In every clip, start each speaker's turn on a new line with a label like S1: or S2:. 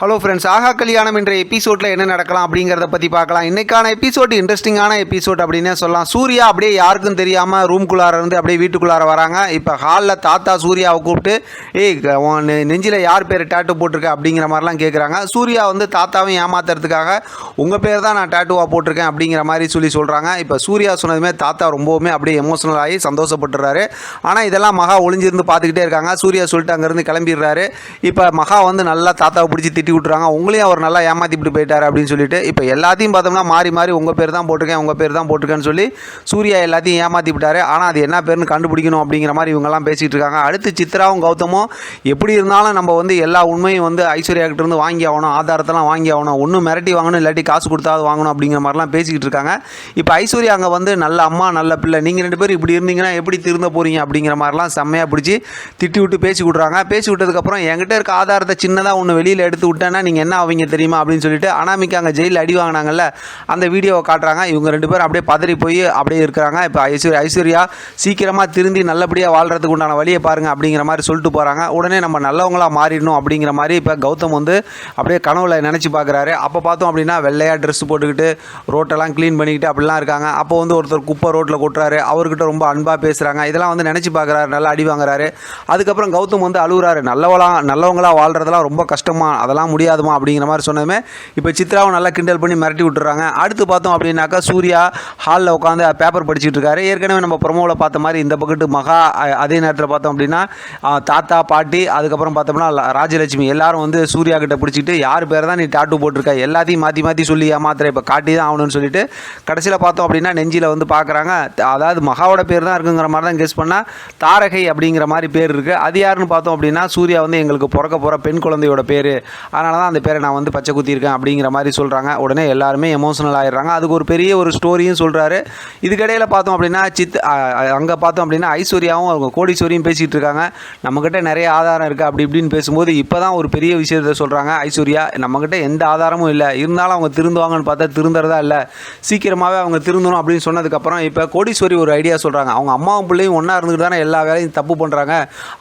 S1: Hello friends ஆகா கல்யாணம் என்ற எபிசோடில் என்ன நடக்கலாம் அப்படிங்கிறத பற்றி பார்க்கலாம். இன்றைக்கான எபிசோட் இன்ட்ரெஸ்டிங்கான எபிசோட் அப்படின்னே சொல்லலாம். சூர்யா அப்படியே யாருக்கும் தெரியாமல் ரூம்குள்ளார இருந்து அப்படியே வீட்டுக்குள்ளார வராங்க. இப்போ ஹாலில் தாத்தா சூர்யாவை கூப்பிட்டு ஏய் உன் நெஞ்சில் யார் பேர் டேட்டு போட்டிருக்க? அப்படிங்கிற மாதிரிலாம் கேட்குறாங்க சூர்யா வந்து தாத்தாவையும் ஏமாத்துறதுக்காக உங்கள் பேர் தான் நான் டேட்டுவாக போட்டிருக்கேன் அப்படிங்கிற மாதிரி சொல்லி சொல்கிறாங்க இப்போ சூர்யா சொன்னதுமே தாத்தா ரொம்பவுமே அப்படியே எமோஷனல் ஆகி சந்தோஷப்பட்டுறாரு. ஆனால் இதெல்லாம் மகா ஒளிஞ்சிருந்து பார்த்துக்கிட்டே இருக்காங்க. சூர்யா சொல்லிட்டு அங்கேருந்து கிளம்பிடுறாரு. இப்போ மகா வந்து நல்லா தாத்தாவை பிடிச்சி திட்டி விட்டுறாங்க. உங்களையும் அவர் நல்லா ஏமாத்திட்டு போயிட்டாரு அப்படின்னு சொல்லிட்டு இப்போ எல்லாத்தையும் பார்த்தோம்னா மாறி மாறி உங்கள் பேர் தான் போட்டிருக்கேன் உங்கள் பேர் தான் போட்டிருக்கேன்னு சொல்லி சூர்யா எல்லாத்தையும் ஏமாத்தி விட்டார். ஆனால் அது என்ன பேர்னு கண்டுபிடிக்கணும் அப்படிங்கிற மாதிரி இவங்கெல்லாம் பேசிகிட்டு இருக்காங்க. அடுத்து சித்ராவும் கௌதமும் எப்படி இருந்தாலும் நம்ம வந்து எல்லா உண்மையும் வந்து ஐஸ்வர்யா கிட்ட இருந்து வாங்கி ஆகணும் ஆதாரத்தெல்லாம் வாங்கி ஆகணும். ஒன்றும் மிரட்டி வாங்கணும் இல்லாட்டி காசு கொடுத்தாவது வாங்கணும் அப்படிங்கிற மாதிரிலாம் பேசிக்கிட்டு இருக்காங்க. இப்போ ஐஸ்வர்யா அங்கே வந்து நல்ல அம்மா நல்ல பிள்ளை. நீங்கள் ரெண்டு பேரும் இப்படி இருந்தீங்கன்னா எப்படி திருந்த போகிறீங்க அப்படிங்கிற மாதிரிலாம் செம்மையாக பிடிச்சி திட்டி விட்டு பேசி விட்றாங்க பேசி விட்டதுக்கப்புறம் என்கிட்ட இருக்க ஆதாரத்தை சின்னதாக ஒன்று வெளியில் எடுத்து விட்டேன்னா நீங்கள் என்ன ஆவீங்க தெரியுமா அப்படின்னு சொல்லிட்டு அனாமிக்கு அங்கே ஜெயிலில் அடி வாங்கினாங்கல்ல அந்த வீடியோவை காட்டுறாங்க. இவங்க ரெண்டு பேரும் அப்படியே பதறி போய் அப்படியே இருக்கிறாங்க. இப்போ ஐஸ்வர்யா ஐஸ்வர்யா சீக்கிரமாக திருந்தி நல்லபடியாக வாழ்கிறதுக்கு உண்டான வழியை பாருங்கள் அப்படிங்கிற மாதிரி சொல்லிட்டு போகிறாங்க உடனே நம்ம நல்லவங்களா மாறிடணும் அப்படிங்கிற மாதிரி இப்போ கௌதம் வந்து அப்படியே கனவுல நினச்சி பார்க்குறாரு அப்போ பார்த்தோம் அப்படின்னா வெள்ளையாக ட்ரெஸ் போட்டுக்கிட்டு ரோட்டெல்லாம் க்ளீன் பண்ணிக்கிட்டு அப்படிலாம் இருக்காங்க. அப்போ வந்து ஒருத்தர் குப்பை ரோட்டில் கொட்டுறாரு. அவர்கிட்ட ரொம்ப அன்பாக பேசுகிறாங்க இதெல்லாம் வந்து நினச்சி பார்க்குறாரு நல்லா அடி வாங்குறாரு. அதுக்கப்புறம் கௌதம் வந்து அழுகுறாரு. நல்லவளா நல்லவங்களா வாழ்கிறதெல்லாம் ரொம்ப கஷ்டமாக அதெல்லாம் முடியாதுமா அப்படிங்கிற மாதிரி சொன்னதுமே இப்போ சித்ராவை நல்லா கிண்டல் பண்ணி மிரட்டி விட்டுறாங்க. அடுத்து பார்த்தோம் அப்படின்னாக்கா சூர்யா ஹாலில் உட்காந்து பேப்பர் படிச்சுட்டு இருக்காரு. ஏற்கனவே நம்ம ப்ரொமோவில் பார்த்த மாதிரி இந்த பக்கத்து மகா அதே நேரத்தில் பார்த்தோம் அப்படின்னா தாத்தா பாட்டி அதுக்கப்புறம் பார்த்தோம்னா ராஜலட்சுமி எல்லாரும் வந்து சூர்யா கிட்ட பிடிச்சிட்டு யார் பேர் தான் நீ டாட்டு போட்டிருக்க? எல்லாத்தையும் மாற்றி மாற்றி சொல்லி ஏமாத்துற. இப்போ காட்டி தான் ஆகணும்னு சொல்லிட்டு கடைசியில் பார்த்தோம் அப்படின்னா நெஞ்சில் வந்து பார்க்குறாங்க அதாவது மகாவோட பேர் தான் இருக்குங்கிற மாதிரி தான் கெஸ் பண்ணால் தாரகை அப்படிங்கிற மாதிரி பேர் இருக்குது அது யாருன்னு பார்த்தோம் அப்படின்னா சூர்யா வந்து எங்களுக்கு பிறக்க போகிற பெண் குழந்தையோட பேர். அதனால தான் அந்த பேரை நான் வந்து பச்சை குத்தியிருக்கேன் அப்படிங்கிற மாதிரி சொல்கிறாங்க உடனே எல்லாருமே எமோஷனல் ஆகிடுறாங்க அதுக்கு ஒரு பெரிய ஒரு ஸ்டோரியும் சொல்கிறாரு இதுக்கிடையில் பார்த்தோம் அப்படின்னா சித் அங்கே பார்த்தோம் அப்படின்னா ஐஸ்வர்யாவும் அவங்க கோடீஸ்வரியும் பேசிகிட்டு இருக்காங்க. நம்மக்கிட்ட நிறைய ஆதாரம் இருக்குது அப்படி இப்படின்னு பேசும்போது இப்போ தான் ஒரு பெரிய விஷயத்த சொல்கிறாங்க ஐஸ்வர்யா. நம்மக்கிட்ட எந்த ஆதாரமும் இல்லை. இருந்தாலும் அவங்க திருந்துவாங்கன்னு பார்த்தா திருந்துறதா இல்லை. சீக்கிரமாகவே அவங்க திருந்தணும் அப்படின்னு சொன்னதுக்கப்புறம் இப்போ கோடீஸ்வரி ஒரு ஐடியா சொல்கிறாங்க அவங்க அம்மாவும் பிள்ளையும் ஒன்றா இருந்துட்டு தானே எல்லா வேலையும் தப்பு பண்ணுறாங்க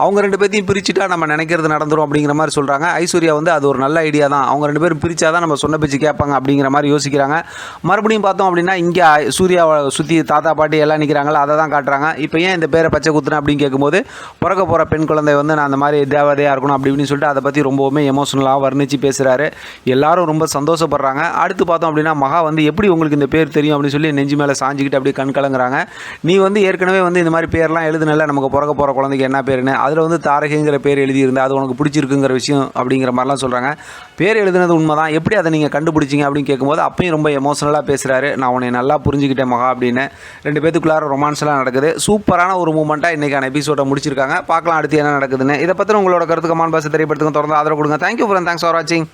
S1: அவங்க ரெண்டு பேர்த்தையும் பிரிச்சுட்டா நம்ம நினைக்கிறது நடந்துரும் அப்படிங்கிற மாதிரி சொல்கிறாங்க ஐஸ்வர்யா வந்து அது ஒரு நல்ல ஐடியா தான். அவங்க ரெண்டு பேரும் பிரித்தா தான் நம்ம சொன்ன பேச்சு கேட்பாங்க அப்படிங்கிற மாதிரி யோசிக்கிறாங்க. மறுபடியும் பார்த்தோம் அப்படின்னா இங்கே சூர்யாவை சுற்றி தாத்தா பாட்டி எல்லாம் நிற்கிறாங்களா அதை தான் காட்டுறாங்க. இப்போ ஏன் இந்த பேரை பச்சை குத்துறேன் அப்படின்னு கேட்கும்போது பிறக்க போகிற பெண் குழந்தை வந்து நான் அந்த மாதிரி தேவதையாக இருக்கணும் அப்படின்னு சொல்லிட்டு அதை பற்றி ரொம்பவுமே எமோஷனலாக வர்ணித்து பேசுகிறாரு எல்லாரும் ரொம்ப சந்தோஷப்படுறாங்க. அடுத்து பார்த்தோம் அப்படின்னா மகா வந்து எப்படி உங்களுக்கு இந்த பேர் தெரியும் அப்படின்னு சொல்லி நெஞ்சு மேலே சாஞ்சிக்கிட்டு அப்படியே கண் கலங்குறாங்க. நீ வந்து ஏற்கனவே வந்து இந்த மாதிரி பேர்லாம் எழுதுனல நமக்கு பிறக்க போகிற குழந்தைக்கு என்ன பேருன்னு. அதில் வந்து தாரகைங்கிற பேர் எழுதியிருந்தா அது உனக்கு பிடிச்சிருக்குங்கிற விஷயம் அப்படிங்கிற மாதிரிலாம் சொல்கிறாங்க பேர் எழுதுனது உண்மை தான் எப்படி அதை நீங்கள் கண்டுபிடிச்சிங்க அப்படின்னு கேட்கும்போது அப்பயும் ரொம்ப எமோஷனலாக பேசுகிறாரு நான் உன்னை நல்லா புரிஞ்சுக்கிட்டேன் மகா அப்படின்னு. ரெண்டு பேத்துக்குள்ளார ரொமான்ஸ்லாம் நடக்குது. சூப்பரான ஒரு மூமெண்ட்டாக இன்றைக்கான எபிசோடை முடிச்சிருக்காங்க. பார்க்கலாம் அடுத்து என்ன நடக்குதுன்னு. இதை பற்றி உங்களோட கருத்து கமான் பாஸ் தெரியப்படுத்துங்க. தொடர்ந்து ஆதரவு கொடுங்க. தேங்க்யூ ஃபார் தேங்க்ஸ் ஃபார் வாட்சிங்